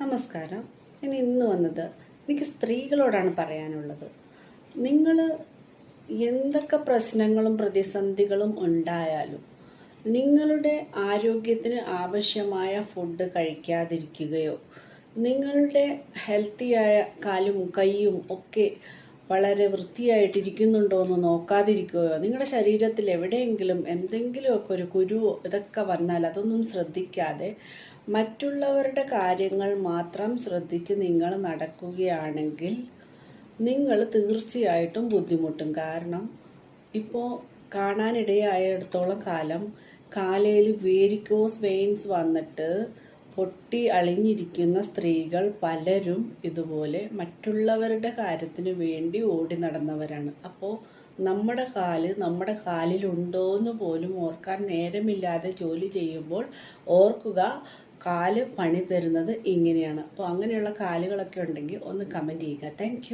നമസ്കാരം. ഞാൻ ഇന്ന് വന്നത് എനിക്ക് സ്ത്രീകളോടാണ് പറയാനുള്ളത്. നിങ്ങൾ എന്തൊക്കെ പ്രശ്നങ്ങളും പ്രതിസന്ധികളും ഉണ്ടായാലും നിങ്ങളുടെ ആരോഗ്യത്തിന് ആവശ്യമായ ഫുഡ് കഴിക്കാതിരിക്കുകയോ നിങ്ങളുടെ ഹെൽത്തിയായ കാലും കൈയും ഒക്കെ വളരെ വൃത്തിയായിട്ടിരിക്കുന്നുണ്ടോ എന്ന് നോക്കാതിരിക്കുകയോ നിങ്ങളുടെ ശരീരത്തിൽ എവിടെയെങ്കിലും എന്തെങ്കിലുമൊക്കെ ഒരു കുരുവോ ഇതൊക്കെ വന്നാൽ അതൊന്നും ശ്രദ്ധിക്കാതെ മറ്റുള്ളവരുടെ കാര്യങ്ങൾ മാത്രം ശ്രദ്ധിച്ച് നിങ്ങൾ നടക്കുകയാണെങ്കിൽ നിങ്ങൾ തീർച്ചയായിട്ടും ബുദ്ധിമുട്ടും. കാരണം ഇപ്പോൾ കാണാനിടയായിടത്തോളം കാലം കാലയിൽ വേരിക്കോസ് വെയിൻസ് വന്നിട്ട് പൊട്ടി അളിഞ്ഞിരിക്കുന്ന സ്ത്രീകൾ പലരും ഇതുപോലെ മറ്റുള്ളവരുടെ കാര്യത്തിന് വേണ്ടി ഓടി നടന്നവരാണ്. അപ്പോൾ നമ്മുടെ കാൽ നമ്മുടെ കാലിലുണ്ടോ എന്ന് പോലും ഓർക്കാൻ നേരമില്ലാതെ ജോലി ചെയ്യുമ്പോൾ ഓർക്കുക കാൽ പണി തരുന്നത് ഇങ്ങനെയാണ്. അപ്പോൾ അങ്ങനെയുള്ള കാലുകളൊക്കെ ഉണ്ടെങ്കിൽ ഒന്ന് കമന്റ് ചെയ്യുക. താങ്ക്